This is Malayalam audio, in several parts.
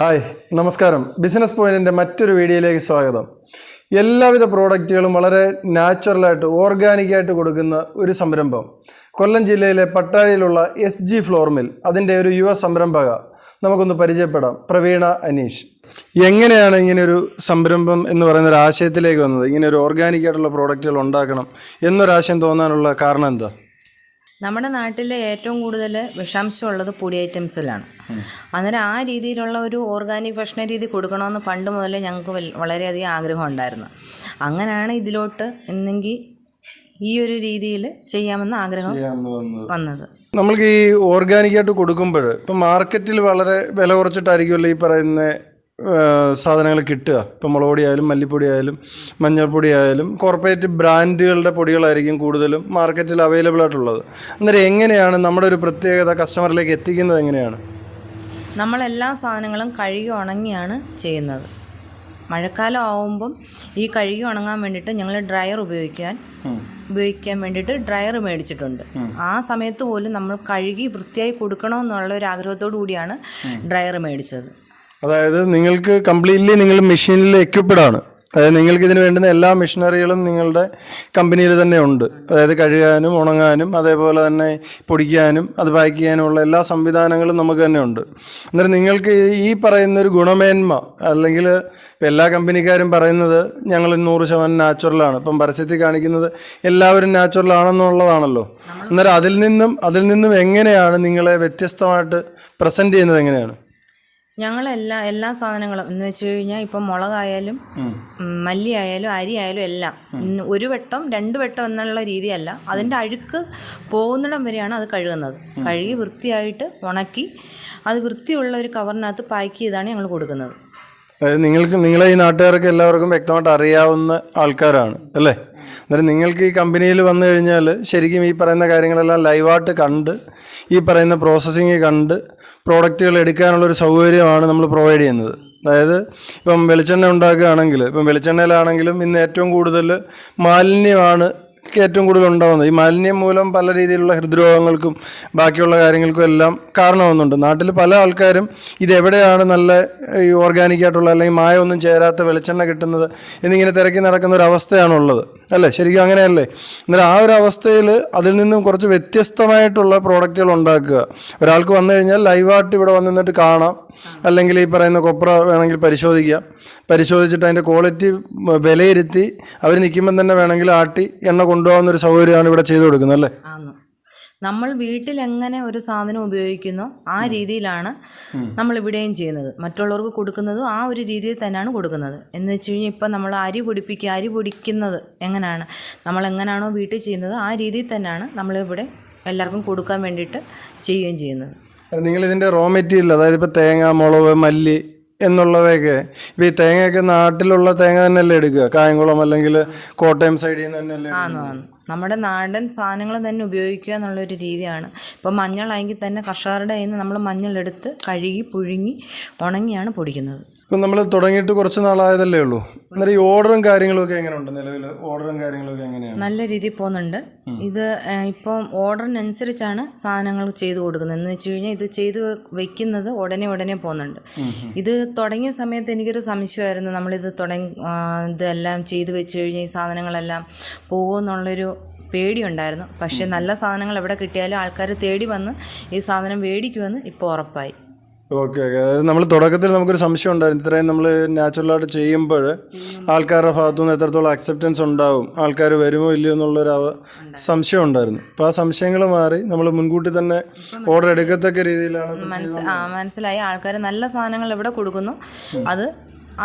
ഹായ് നമസ്കാരം. ബിസിനസ് പോയിന്റിന്റെ മറ്റൊരു വീഡിയോയിലേക്ക് സ്വാഗതം. എല്ലാവിധ പ്രോഡക്റ്റുകളും വളരെ നാച്ചുറലായിട്ട് ഓർഗാനിക്കായിട്ട് കൊടുക്കുന്ന ഒരു സംരംഭം. കൊല്ലം ജില്ലയിലെ പട്ടാഴിയിലുള്ള എസ് ജി ഫ്ലോർ മിൽ അതിന്റെ ഒരു യുവ സംരംഭക. നമുക്കൊന്ന് പരിചയപ്പെടാം. പ്രവീണ അനീഷ്. എങ്ങനെയാണ് ഇങ്ങനെ ഒരു സംരംഭം എന്ന് പറയുന്ന ഒരു ആശയത്തിലേക്ക് വന്നത്? ഇങ്ങനെ ഒരു ഓർഗാനിക് ആയിട്ടുള്ള പ്രോഡക്റ്റുകൾ ഉണ്ടാക്കണം എന്നൊരാശയം തോന്നാനുള്ള കാരണം എന്താ? നമ്മുടെ നാട്ടിൽ ഏറ്റവും കൂടുതൽ വിഷാംശമുള്ളത് പൊടി ഐറ്റംസിലാണ്. അന്നേരം ആ രീതിയിലുള്ള ഒരു ഓർഗാനിക് ഭക്ഷണ രീതി കൊടുക്കണമെന്ന് പണ്ട് മുതലേ ഞങ്ങൾക്ക് വളരെയധികം ആഗ്രഹം ഉണ്ടായിരുന്നു അങ്ങനെയാണ് ഇതിലോട്ട് എന്നെങ്കിൽ ഈ ഒരു രീതിയിൽ ചെയ്യാമെന്ന് ആഗ്രഹം വന്നത്. നമ്മൾക്ക് ഈ ഓർഗാനിക്കായിട്ട് കൊടുക്കുമ്പോൾ ഇപ്പം മാർക്കറ്റിൽ വളരെ വില കുറച്ചിട്ടായിരിക്കുമല്ലോ ഈ പറയുന്ന സാധനങ്ങൾ കിട്ടുക. ഇപ്പം മുളക് പൊടി ആയാലും മല്ലിപ്പൊടി ആയാലും മഞ്ഞൾപ്പൊടി ആയാലും കോർപ്പറേറ്റ് ബ്രാൻഡുകളുടെ പൊടികളായിരിക്കും കൂടുതലും മാർക്കറ്റിൽ അവൈലബിൾ ആയിട്ടുള്ളത്. അന്നേരം എങ്ങനെയാണ് നമ്മുടെ ഒരു പ്രത്യേകത കസ്റ്റമറിലേക്ക് എത്തിക്കുന്നത് എങ്ങനെയാണ്? നമ്മളെല്ലാ സാധനങ്ങളും കഴുകി ഉണങ്ങിയാണ് ചെയ്യുന്നത്. മഴക്കാലം ആവുമ്പം ഈ കഴുകി ഉണങ്ങാൻ വേണ്ടിയിട്ട് ഞങ്ങൾ ഡ്രയർ ഉപയോഗിക്കാൻ ഉപയോഗിക്കാൻ വേണ്ടിയിട്ട് ഡ്രയർ മേടിച്ചിട്ടുണ്ട്. ആ സമയത്ത് പോലും നമ്മൾ കഴുകി വൃത്തിയായി കൊടുക്കണമെന്നുള്ള ഒരു ആഗ്രഹത്തോടു കൂടിയാണ് ഡ്രയർ മേടിച്ചത്. അതായത് നിങ്ങൾക്ക് കംപ്ലീറ്റ്ലി നിങ്ങൾ മെഷീനിൽ എക്യുപ്ഡ് ആണ്. അതായത് നിങ്ങൾക്ക് ഇതിന് വേണ്ടുന്ന എല്ലാ മെഷീനറികളും നിങ്ങളുടെ കമ്പനിയിൽ തന്നെ ഉണ്ട്. അതായത് കഴുകാനും ഉണങ്ങാനും അതേപോലെ തന്നെ പൊടിക്കാനും അത് പാക്ക് ചെയ്യാനുമുള്ള എല്ലാ സംവിധാനങ്ങളും നമുക്ക് തന്നെ ഉണ്ട്. അന്നേരം നിങ്ങൾക്ക് ഈ പറയുന്ന ഒരു ഗുണമേന്മ അല്ലെങ്കിൽ ഇപ്പം എല്ലാ കമ്പനിക്കാരും പറയുന്നത് ഞങ്ങൾ നൂറ് ശതമാനം നാച്ചുറലാണ് ഇപ്പം പരസ്യത്തിൽ കാണിക്കുന്നത് എല്ലാവരും നാച്ചുറൽ ആണെന്നുള്ളതാണല്ലോ. അന്നേരം അതിൽ നിന്നും അതിൽ നിന്നും എങ്ങനെയാണ് നിങ്ങളെ വ്യത്യസ്തമായിട്ട് പ്രസന്റ് ചെയ്യുന്നത് എങ്ങനെയാണ്? ഞങ്ങൾ എല്ലാ സാധനങ്ങളും എന്ന് വെച്ച് കഴിഞ്ഞാൽ ഇപ്പം മുളകായാലും മല്ലി ആയാലും അരി ആയാലും എല്ലാം. ഒരു വട്ടം രണ്ട് വട്ടം എന്നുള്ള രീതിയല്ല. അതിന്റെ അഴുക്ക് പോകുന്നിടം വരെയാണ് അത് കഴുകുന്നത്. കഴുകി വൃത്തിയായിട്ട് ഉണക്കി അത് വൃത്തിയുള്ള ഒരു കവറിനകത്ത് പാക്ക് ചെയ്താണ് ഞങ്ങൾ കൊടുക്കുന്നത്. അതായത് നിങ്ങൾക്ക് നിങ്ങളെ ഈ നാട്ടുകാർക്ക് എല്ലാവർക്കും വ്യക്തമായിട്ട് അറിയാവുന്ന ആൾക്കാരാണ് അല്ലേ? അന്നേരം നിങ്ങൾക്ക് ഈ കമ്പനിയിൽ വന്നു കഴിഞ്ഞാൽ ശരിക്കും ഈ പറയുന്ന കാര്യങ്ങളെല്ലാം ലൈവായിട്ട് കണ്ട് ഈ പറയുന്ന പ്രോസസ്സിങ് കണ്ട് പ്രോഡക്റ്റുകൾ എടുക്കാനുള്ളൊരു സൗകര്യമാണ് നമ്മൾ പ്രൊവൈഡ് ചെയ്യുന്നത്. അതായത് ഇപ്പം വെളിച്ചെണ്ണ ഉണ്ടാക്കുകയാണെങ്കിൽ ഇപ്പം വെളിച്ചെണ്ണയിലാണെങ്കിലും ഇന്ന് ഏറ്റവും കൂടുതൽ മാലിന്യമാണ് ഏറ്റവും കൂടുതൽ ഉണ്ടാകുന്നത് ഈ മാലിന്യം മൂലം പല രീതിയിലുള്ള ഹൃദ്രോഗങ്ങൾക്കും ബാക്കിയുള്ള കാര്യങ്ങൾക്കും എല്ലാം കാരണമാകുന്നുണ്ട് നാട്ടിൽ പല ആൾക്കാരും ഇതെവിടെയാണ് നല്ല ഈ ഓർഗാനിക് ആയിട്ടുള്ള അല്ലെങ്കിൽ മായമൊന്നും ചേരാത്ത വെളിച്ചെണ്ണ കിട്ടുന്നത് എന്നിങ്ങനെ തിരക്കി നടക്കുന്ന ഒരു അവസ്ഥയാണുള്ളത്. അല്ലേ? ശരിക്കും അങ്ങനെയല്ലേ? എന്നാൽ ആ ഒരു അവസ്ഥയിൽ അതിൽ നിന്നും കുറച്ച് വ്യത്യസ്തമായിട്ടുള്ള പ്രോഡക്റ്റുകൾ ഉണ്ടാക്കുക. ഒരാൾക്ക് വന്നു കഴിഞ്ഞാൽ ലൈവായിട്ട് ഇവിടെ വന്നിട്ട് കാണാം. അല്ലെങ്കിൽ ഈ പറയുന്ന കൊപ്ര വേണമെങ്കിൽ പരിശോധിക്കാം. പരിശോധിച്ചിട്ട് അതിന്റെ ക്വാളിറ്റി വിലയിരുത്തി അവർ നിൽക്കുമ്പം തന്നെ വേണമെങ്കിൽ ആട്ടി എണ്ണ കൊണ്ടുപോകുന്ന ഒരു സൗകര്യമാണ് ഇവിടെ ചെയ്തു കൊടുക്കുന്നത് അല്ലേ? നമ്മൾ വീട്ടിൽ എങ്ങനെ ഒരു സാധനം ഉപയോഗിക്കുന്നു ആ രീതിയിലാണ് നമ്മൾ ഇവിടെയും ചെയ്യുന്നത്. മറ്റുള്ളവർക്ക് കൊടുക്കുന്നതും ആ ഒരു രീതിയിൽ തന്നെയാണ് കൊടുക്കുന്നത്. എന്ന് വെച്ച് കഴിഞ്ഞാൽ ഇപ്പം നമ്മൾ അരി പൊടിപ്പിക്കുക അരി പൊടിക്കുന്നത് എങ്ങനെയാണ്? നമ്മൾ എങ്ങനെയാണോ വീട്ടിൽ ചെയ്യുന്നത് ആ രീതിയിൽ തന്നെയാണ് നമ്മളിവിടെ എല്ലാവർക്കും കൊടുക്കാൻ വേണ്ടിയിട്ട് ചെയ്യുകയും ചെയ്യുന്നത്. നിങ്ങൾ ഇതിന്റെ റോ മെറ്റീരിയൽ അതായത് ഇപ്പോൾ തേങ്ങ മുളക് മല്ലി എന്നുള്ളവയൊക്കെ ഇപ്പൊ ഈ തേങ്ങയൊക്കെ നാട്ടിലുള്ള തേങ്ങ തന്നെയല്ലേ എടുക്കുക? കായംകുളം അല്ലെങ്കിൽ കോട്ടയം സൈഡിൽ നിന്ന് തന്നെയല്ലേ നമ്മുടെ നാടൻ സാധനങ്ങൾ തന്നെ ഉപയോഗിക്കുക എന്നുള്ളൊരു രീതിയാണ്. ഇപ്പം മഞ്ഞളായെങ്കിൽ തന്നെ കർഷകരുടെ കയ്യിൽ നിന്ന് നമ്മൾ മഞ്ഞളെടുത്ത് കഴുകി പുഴുങ്ങി ഉണങ്ങിയാണ് പൊടിക്കുന്നത്. ഇപ്പം നമ്മൾ തുടങ്ങിയിട്ട് കുറച്ച് നാളായതല്ലേ ഉള്ളൂ. അന്നേരം ഈ ഓർഡറും കാര്യങ്ങളൊക്കെ എങ്ങനെയുണ്ട്? നിലവിൽ ഓർഡറും കാര്യങ്ങളൊക്കെ എങ്ങനെയാണ്? നല്ല രീതിയിൽ പോകുന്നുണ്ട്. ഇത് ഇപ്പം ഓർഡറിനനുസരിച്ചാണ് സാധനങ്ങൾ ചെയ്തു കൊടുക്കുന്നത്. എന്ന് വെച്ച് കഴിഞ്ഞാൽ ഇത് ചെയ്ത് വെക്കുന്നത് ഉടനെ ഉടനെ പോകുന്നുണ്ട്. ഇത് തുടങ്ങിയ സമയത്ത് എനിക്കൊരു സംശയമായിരുന്നു. നമ്മളിത് തുടങ്ങി ഇതെല്ലാം ചെയ്തു വെച്ച് കഴിഞ്ഞാൽ ഈ സാധനങ്ങളെല്ലാം പോകുമെന്നുള്ളൊരു പേടിയുണ്ടായിരുന്നു. പക്ഷേ നല്ല സാധനങ്ങൾ എവിടെ കിട്ടിയാലും ആൾക്കാർ തേടി വന്ന് ഈ സാധനം മേടിക്കുമെന്ന് ഇപ്പോൾ ഉറപ്പായി. Okay okay. അതായത് നമ്മൾ തുടക്കത്തിൽ നമുക്കൊരു സംശയം ഉണ്ടായിരുന്നു. ഇത്രയും നമ്മൾ നാച്ചുറലായിട്ട് ചെയ്യുമ്പോൾ ആൾക്കാരുടെ ഭാഗത്തു നിന്ന് എത്രത്തോളം അക്സെപ്റ്റൻസ് ഉണ്ടാവും? ആൾക്കാർ വരുമോ ഇല്ലയോ എന്നുള്ളൊരു സംശയം ഉണ്ടായിരുന്നു. അപ്പോൾ ആ സംശയങ്ങൾ മാറി നമ്മൾ മുൻകൂട്ടി തന്നെ ഓർഡർ എടുക്കത്തക്ക രീതിയിലാണ് മനസ്സിലായി. ആൾക്കാർ നല്ല സാധനങ്ങൾ ഇവിടെ കൊടുക്കുന്നു. അത്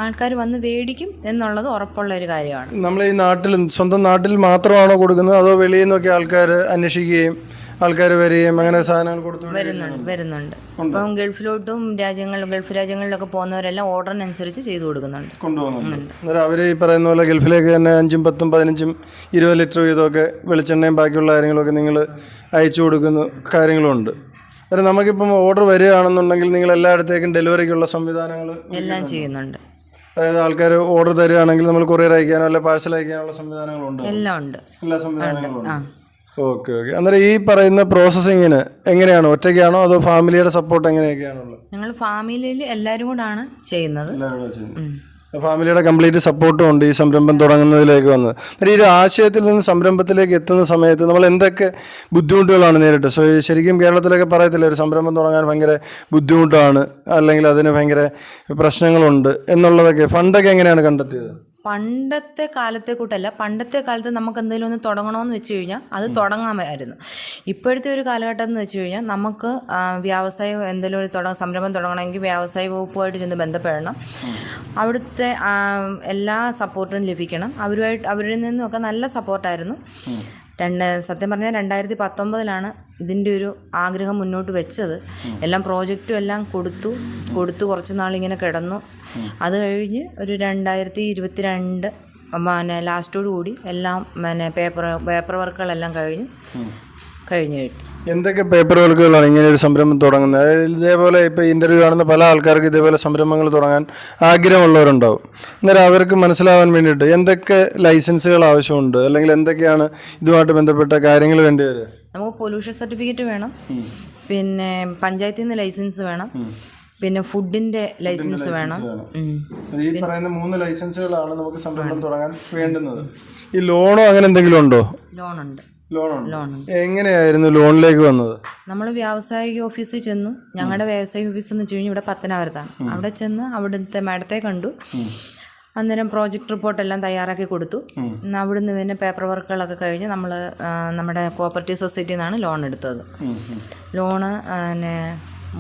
ആൾക്കാർ വന്ന് മേടിക്കും എന്നുള്ളത് ഉറപ്പുള്ള ഒരു കാര്യമാണ്. നമ്മൾ ഈ നാട്ടിൽ സ്വന്തം നാട്ടിൽ മാത്രമാണോ കൊടുക്കുന്നത്? അതോ വെളിയിൽ നിന്നൊക്കെ ആൾക്കാർ അന്വേഷിക്കുകയും ആൾക്കാർ വരികയും അങ്ങനെ സാധനങ്ങൾ കൊടുത്തു വരുന്നുണ്ട് വരുന്നുണ്ട്. ഇപ്പം ഗൾഫിലോട്ടും രാജ്യങ്ങൾ ഗൾഫ് രാജ്യങ്ങളിലൊക്കെ പോകുന്നവരെല്ലാം ഓർഡറിനനുസരിച്ച് ചെയ്തു കൊടുക്കുന്നുണ്ട്. കൊണ്ടുപോകുന്നുണ്ട്. അന്നേരം അവർ ഈ പറയുന്ന പോലെ ഗൾഫിലേക്ക് തന്നെ അഞ്ചും പത്തും പതിനഞ്ചും ഇരുപത് ലിറ്റർ വീതമൊക്കെ വെളിച്ചെണ്ണയും ബാക്കിയുള്ള കാര്യങ്ങളൊക്കെ നിങ്ങൾ അയച്ചു കൊടുക്കുന്ന കാര്യങ്ങളുണ്ട്. അന്നേരം നമുക്കിപ്പം ഓർഡർ വരികയാണെന്നുണ്ടെങ്കിൽ നിങ്ങൾ എല്ലായിടത്തേക്കും ഡെലിവറിക്കുള്ള സംവിധാനങ്ങൾ എല്ലാം ചെയ്യുന്നുണ്ട്. അതായത് ആൾക്കാർ ഓർഡർ തരികയാണെങ്കിൽ നമ്മൾ കൊറിയർ അയക്കാനോ അല്ലെ പാഴ്സൽ അയക്കാനുള്ള സംവിധാനങ്ങളുണ്ട്. എല്ലാം ഉണ്ട്. എല്ലാ സംവിധാനങ്ങളും ഉണ്ട്. Okay okay. അന്നേരം ഈ പറയുന്ന പ്രോസസ്സിങ്ങിന് എങ്ങനെയാണ്? ഒറ്റയ്ക്കാണോ അതോ ഫാമിലിയുടെ സപ്പോർട്ട് എങ്ങനെയൊക്കെയാണുള്ളത്? ഞങ്ങൾ ഫാമിലിയിൽ എല്ലാവരും കൂടാണ് ചെയ്യുന്നത്. ഫാമിലിയുടെ കംപ്ലീറ്റ് സപ്പോർട്ടും ഉണ്ട് ഈ സംരംഭം തുടങ്ങുന്നതിലേക്ക് വന്നത് അന്നേരം ഈ ഒരു ആശയത്തിൽ നിന്ന് സംരംഭത്തിലേക്ക് എത്തുന്ന സമയത്ത് നമ്മൾ എന്തൊക്കെ ബുദ്ധിമുട്ടുകളാണ് നേരിട്ട് സോ ശരിക്കും കേരളത്തിലൊക്കെ പറയത്തില്ല ഒരു സംരംഭം തുടങ്ങാൻ ഭയങ്കര ബുദ്ധിമുട്ടാണ് അല്ലെങ്കിൽ അതിന് ഭയങ്കര പ്രശ്നങ്ങളുണ്ട് എന്നുള്ളതൊക്കെ. ഫണ്ടൊക്കെ എങ്ങനെയാണ് കണ്ടെത്തിയത്? പണ്ടത്തെ കാലത്തെ കൂട്ടല്ല പണ്ടത്തെ കാലത്ത് നമുക്ക് എന്തെങ്കിലും ഒന്ന് തുടങ്ങണമെന്ന് വെച്ച് കഴിഞ്ഞാൽ അത് തുടങ്ങാമായിരുന്നു. ഇപ്പോഴത്തെ ഒരു കാലഘട്ടം എന്ന് വെച്ച് കഴിഞ്ഞാൽ നമുക്ക് വ്യവസായം എന്തെങ്കിലും ഒരു തുടങ്ങ സംരംഭം തുടങ്ങണമെങ്കിൽ വ്യവസായ വകുപ്പുമായിട്ട് ചെന്ന് ബന്ധപ്പെടണം. അവിടുത്തെ എല്ലാ സപ്പോർട്ടും ലഭിക്കണം. അവരുമായിട്ട് അവരിൽ നിന്നൊക്കെ നല്ല സപ്പോർട്ടായിരുന്നു. രണ്ട് സത്യം പറഞ്ഞാൽ രണ്ടായിരത്തി പത്തൊമ്പതിലാണ് ഇതിന്റെ ഒരു ആഗ്രഹം മുന്നോട്ട് വെച്ചത്. എല്ലാം പ്രോജക്റ്റും എല്ലാം കൊടുത്തു. കൊടുത്തു കുറച്ച് നാളിങ്ങനെ കിടന്നു. അത് കഴിഞ്ഞ് ഒരു രണ്ടായിരത്തി ഇരുപത്തിരണ്ട് പിന്നെ ലാസ്റ്റോടു കൂടി എല്ലാം പിന്നെ പേപ്പർ പേപ്പർ വർക്കുകളെല്ലാം കഴിഞ്ഞ് കഴിഞ്ഞ് കിട്ടി. എന്തൊക്കെ പേപ്പർ വർക്കുകളാണ് ഇങ്ങനെ ഒരു സംരംഭം തുടങ്ങുന്നത്? അതായത് ഇതേപോലെ ഇപ്പോൾ ഇന്റർവ്യൂ കാണുന്ന പല ആൾക്കാർക്ക് ഇതേപോലെ സംരംഭങ്ങൾ തുടങ്ങാൻ ആഗ്രഹമുള്ളവരുണ്ടാവും. അന്നേരം അവർക്ക് മനസ്സിലാവാൻ വേണ്ടിയിട്ട് എന്തൊക്കെ ലൈസൻസുകൾ ആവശ്യമുണ്ട്? അല്ലെങ്കിൽ എന്തൊക്കെയാണ് ഇതുമായിട്ട് ബന്ധപ്പെട്ട കാര്യങ്ങൾ വേണ്ടി വരിക? നമുക്ക് പൊല്യൂഷൻ സർട്ടിഫിക്കറ്റ് വേണം. പിന്നെ പഞ്ചായത്തിൽ നിന്ന് ലൈസൻസ് വേണം. പിന്നെ ഫുഡിന്റെ ലൈസൻസ് വേണം. ഈ പറയുന്ന മൂന്ന് ലൈസൻസുകളാണ് നമുക്ക് സംരംഭം തുടങ്ങാൻ വേണ്ടുന്നത്. ഈ ലോണോ അങ്ങനെ എന്തെങ്കിലും ഉണ്ടോ? ലോൺ ലോണുണ്ട്. ലോണുണ്ട്. എങ്ങനെയായിരുന്നു ലോണിലേക്ക് വന്നത്? നമ്മൾ വ്യാവസായിക ഓഫീസിൽ ചെന്നു. ഞങ്ങളുടെ വ്യാവസായിക ഓഫീസ് എന്ന് വെച്ച് കഴിഞ്ഞാൽ ഇവിടെ പത്തനാപുരത്താണ്. അവിടെ ചെന്ന് അവിടുത്തെ മാഡത്തെ കണ്ടു. അന്നേരം പ്രോജക്റ്റ് റിപ്പോർട്ട് എല്ലാം തയ്യാറാക്കി കൊടുത്തു. അവിടുന്ന് പിന്നെ പേപ്പർ വർക്കുകളൊക്കെ കഴിഞ്ഞ് നമ്മൾ നമ്മുടെ കോപ്പറേറ്റീവ് സൊസൈറ്റിയിൽ നിന്നാണ് ലോൺ എടുത്തത്. ലോണ് പിന്നെ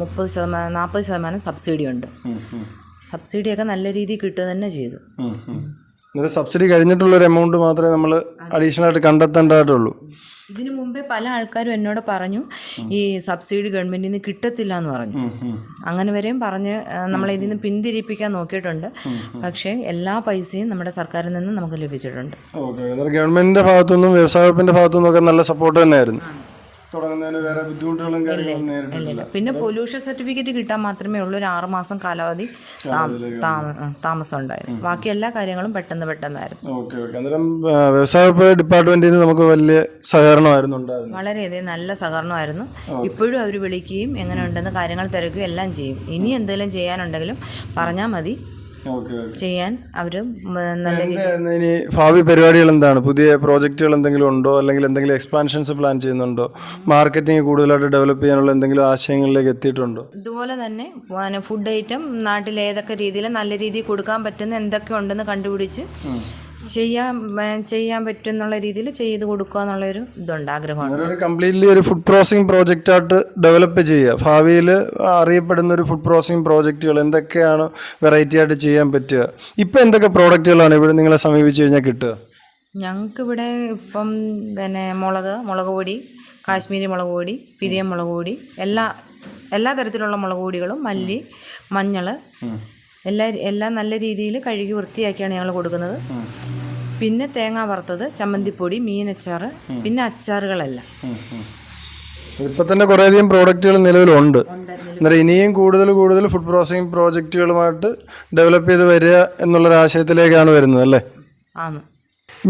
മുപ്പത് ശതമാനം നാൽപ്പത് ശതമാനം സബ്സിഡി ഉണ്ട്. സബ്സിഡിയൊക്കെ നല്ല രീതിയിൽ കിട്ടുക തന്നെ ചെയ്തു. അന്നേരം സബ്സിഡി കഴിഞ്ഞിട്ടുള്ള ഒരു എമൗണ്ട് മാത്രമേ നമ്മൾ അഡീഷണൽ ആയിട്ട് കണ്ടെത്തേണ്ടതായിട്ടുള്ളൂ. ഇതിനു മുമ്പേ പല ആൾക്കാരും എന്നോട് പറഞ്ഞു ഈ സബ്സിഡി ഗവൺമെന്റിൽ നിന്ന് കിട്ടത്തില്ല എന്ന് പറഞ്ഞു അങ്ങനെ വരെയും പറഞ്ഞ് നമ്മളെ ഇതിൽ നിന്ന് പിന്തിരിപ്പിക്കാൻ നോക്കിയിട്ടുണ്ട്. പക്ഷേ എല്ലാ പൈസയും നമ്മുടെ സർക്കാരിൽ നിന്ന് നമുക്ക് ലഭിച്ചിട്ടുണ്ട്. ഓക്കെ. ഗവൺമെന്റിന്റെ ഭാഗത്തുനിന്നും വ്യവസായ വകുപ്പിന്റെ ഭാഗത്തുനിന്നും ഒക്കെ നല്ല സപ്പോർട്ട് തന്നെയായിരുന്നു. തുടങ്ങുന്നതിന് വേറെ ബുദ്ധിമുട്ടുകളും കാര്യങ്ങളും നേരിട്ടില്ല പിന്നെ പൊല്യൂഷൻ സർട്ടിഫിക്കറ്റ് കിട്ടാൻ മാത്രമേ ഉള്ളൂ. ഒരു ആറുമാസം കാലാവധി താമ- താമ- താമസം ഉണ്ടായിരുന്നു. ബാക്കി എല്ലാ കാര്യങ്ങളും പെട്ടെന്ന് പെട്ടെന്നായിരുന്നു. Okay okay. അന്നേരം ആ, വ്യവസായ ഡിപ്പാർട്ട്മെന്റിൽ നിന്ന് നമുക്ക് വലിയ സഹകരണമായിരുന്നു വളരെയധികം നല്ല സഹകരണമായിരുന്നു. ഇപ്പോഴും അവർ വിളിക്കുകയും എങ്ങനെ ഉണ്ടെന്ന് കാര്യങ്ങൾ തിരക്കുകയും എല്ലാം ചെയ്യും. ഇനി എന്തെങ്കിലും ചെയ്യാനുണ്ടെങ്കിലും പറഞ്ഞാൽ മതി. ചെയ്യാൻ അവർ നല്ല രീതിയിൽ ഭാവി പരിപാടികൾ എന്താണ്? പുതിയ പ്രോജക്റ്റുകൾ എന്തെങ്കിലും ഉണ്ടോ? അല്ലെങ്കിൽ എന്തെങ്കിലും എക്സ്പാൻഷൻസ് പ്ലാൻ ചെയ്യുന്നുണ്ടോ? മാർക്കറ്റിംഗ് കൂടുതലായിട്ട് ഡെവലപ്പ് ചെയ്യാനുള്ള എന്തെങ്കിലും ആശയങ്ങളിലേക്ക് എത്തിയിട്ടുണ്ടോ? ഇതുപോലെ തന്നെ ഫുഡ് ഐറ്റം നാട്ടിൽ ഏതൊക്കെ രീതിയിൽ നല്ല രീതിയിൽ കൊടുക്കാൻ പറ്റുന്ന എന്തൊക്കെ ഉണ്ടെന്ന് കണ്ടുപിടിച്ച് ചെയ്യാൻ ചെയ്യാൻ പറ്റും എന്നുള്ള രീതിയിൽ ചെയ്ത് കൊടുക്കുക എന്നുള്ളൊരു ഇതുണ്ട് ആഗ്രഹമാണ്. ഒരു കംപ്ലീറ്റ്ലി ഒരു ഫുഡ് പ്രോസസിംഗ് പ്രോജക്റ്റ് ആയിട്ട് ഡെവലപ്പ് ചെയ്യുക. ഭാവിയിൽ അറിയപ്പെടുന്ന ഒരു ഫുഡ് പ്രോസസിംഗ് പ്രോജക്റ്റുകൾ എന്തൊക്കെയാണ് വെറൈറ്റി ആയിട്ട് ചെയ്യാൻ പറ്റുക? ഇപ്പം എന്തൊക്കെ പ്രോഡക്റ്റുകളാണ് ഇവിടെ നിങ്ങളെ സമീപിച്ച് കഴിഞ്ഞാൽ കിട്ടുക? ഞങ്ങൾക്കിവിടെ ഇപ്പം പിന്നെ മുളക് മുളക് പൊടി കാശ്മീരി മുളക് പൊടി പിരിയം മുളക് പൊടി എല്ലാ എല്ലാ തരത്തിലുള്ള മുളക് പൊടികളും മല്ലി മഞ്ഞൾ എല്ലാ എല്ലാം നല്ല രീതിയിൽ കഴുകി വൃത്തിയാക്കിയാണ് ഞങ്ങൾ കൊടുക്കുന്നത്. പിന്നെ തേങ്ങ വറുത്തത് ചമ്മന്തിപ്പൊടി മീനച്ചാർ പിന്നെ അച്ചാറുകളെല്ലാം. ഇപ്പൊ തന്നെ കുറേയധികം പ്രോഡക്റ്റുകൾ നിലവിലുണ്ട്. എന്നാൽ ഇനിയും കൂടുതൽ കൂടുതൽ ഫുഡ് പ്രോസസിംഗ് പ്രോജക്റ്റുകളുമായിട്ട് ഡെവലപ്പ് ചെയ്ത് വരിക എന്നുള്ളൊരു ആശയത്തിലേക്കാണ് വരുന്നത് അല്ലേ? ആണ്.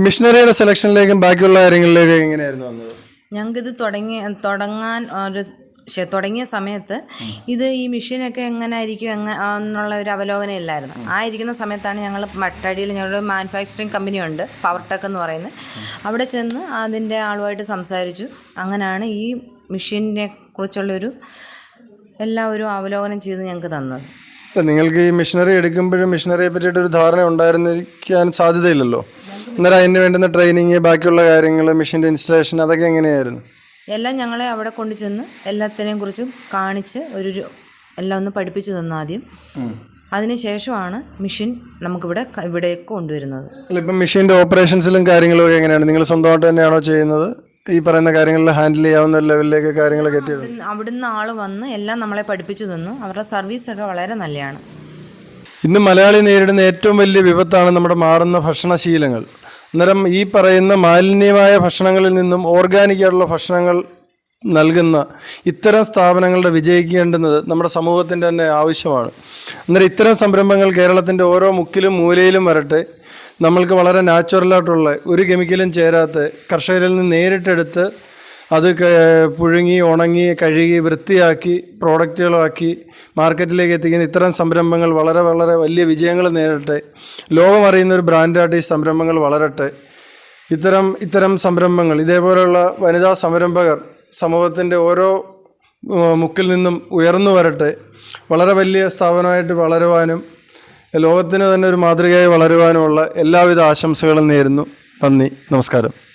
മിഷനറിയുടെ സെലക്ഷനിലേക്കും ബാക്കിയുള്ള കാര്യങ്ങളിലേക്കും എങ്ങനെയായിരുന്നു വന്നത്? ഞങ്ങൾക്കിത് തുടങ്ങി തുടങ്ങാൻ ഒരു പക്ഷെ തുടങ്ങിയ സമയത്ത് ഇത് ഈ മെഷീനൊക്കെ എങ്ങനെ ആയിരിക്കും എങ്ങനെ എന്നുള്ള ഒരു അവലോകനം ഇല്ലായിരുന്നു. ആ ഇരിക്കുന്ന സമയത്താണ് ഞങ്ങൾ മട്ടടിയിൽ ഞങ്ങളുടെ മാനുഫാക്ചറിങ് കമ്പനിയുണ്ട് പവർ ടെക് എന്ന് പറയുന്നത്. അവിടെ ചെന്ന് അതിന്റെ ആളുമായിട്ട് സംസാരിച്ചു. അങ്ങനെയാണ് ഈ മെഷീനെ കുറിച്ചുള്ളൊരു എല്ലാ ഒരു അവലോകനം ചെയ്ത് ഞങ്ങൾക്ക് തന്നത്. നിങ്ങൾക്ക് ഈ മിഷനറി എടുക്കുമ്പോഴും മിഷനറിയെ പറ്റിയിട്ട് ഒരു ധാരണ ഉണ്ടായിരുന്നിരിക്കാൻ സാധ്യതയില്ലല്ലോ? അന്നേരം അതിന് വേണ്ടുന്ന ട്രെയിനിങ് ബാക്കിയുള്ള കാര്യങ്ങൾ മെഷീന്റെ ഇൻസ്റ്റലേഷൻ അതൊക്കെ എങ്ങനെയായിരുന്നു? എല്ലാം ഞങ്ങളെ അവിടെ കൊണ്ടു ചെന്ന് എല്ലാത്തിനെയും കുറിച്ചും കാണിച്ച് ഒരു എല്ലാം ഒന്ന് പഠിപ്പിച്ചു തന്നു ആദ്യം. അതിനുശേഷമാണ് മെഷീൻ നമുക്കിവിടെ ഇവിടെ കൊണ്ടുവരുന്നത്. അല്ല ഇപ്പം മെഷീന്റെ ഓപ്പറേഷൻസിലും കാര്യങ്ങളും എങ്ങനെയാണ്? നിങ്ങൾ സ്വന്തമായിട്ട് തന്നെയാണോ ചെയ്യുന്നത്? ഈ പറയുന്ന കാര്യങ്ങളിൽ ഹാൻഡിൽ ചെയ്യാവുന്ന ലെവലിലേക്ക് കാര്യങ്ങളൊക്കെ എത്തിയിട്ടുണ്ട് അവിടുന്ന് അവിടുന്ന് ആൾ വന്ന് എല്ലാം നമ്മളെ പഠിപ്പിച്ചു തന്നു. അവരുടെ സർവീസൊക്കെ വളരെ നല്ലതാണ്. ഇന്ന് മലയാളി നേരിടുന്ന ഏറ്റവും വലിയ വിപത്താണ് നമ്മുടെ മാറുന്ന ഭക്ഷണശീലങ്ങൾ. അന്നേരം ഈ പറയുന്ന മാലിന്യമായ ഭക്ഷണങ്ങളിൽ നിന്നും ഓർഗാനിക് ആയിട്ടുള്ള ഭക്ഷണങ്ങൾ നൽകുന്ന ഇത്തരം സ്ഥാപനങ്ങളുടെ വിജയിക്കേണ്ടുന്നത് നമ്മുടെ സമൂഹത്തിന്റെ തന്നെ ആവശ്യമാണ്. അന്നേരം ഇത്തരം സംരംഭങ്ങൾ കേരളത്തിന്റെ ഓരോ മുക്കിലും മൂലയിലും വരട്ടെ. നമ്മൾക്ക് വളരെ നാച്ചുറലായിട്ടുള്ള ഒരു കെമിക്കലും ചേരാത്ത കർഷകരിൽ നിന്ന് നേരിട്ടെടുത്ത് അത് പുഴുങ്ങി ഉണങ്ങി കഴുകി വൃത്തിയാക്കി പ്രോഡക്റ്റുകളാക്കി മാർക്കറ്റിലേക്ക് എത്തിക്കുന്ന ഇത്തരം സംരംഭങ്ങൾ വളരെ വളരെ വലിയ വിജയങ്ങൾ നേരിട്ടെ. ലോകം അറിയുന്ന ഒരു ബ്രാൻഡായിട്ട് ഈ സംരംഭങ്ങൾ വളരട്ടെ. ഇത്തരം ഇത്തരം സംരംഭങ്ങൾ ഇതേപോലെയുള്ള വനിതാ സംരംഭകർ സമൂഹത്തിന്റെ ഓരോ മുക്കിൽ നിന്നും ഉയർന്നു വരട്ടെ. വളരെ വലിയ സ്ഥാപനമായിട്ട് വളരുവാനും ലോകത്തിന് തന്നെ ഒരു മാതൃകയായി വളരുവാനുമുള്ള എല്ലാവിധ ആശംസകളും നേരുന്നു. നന്ദി. നമസ്കാരം.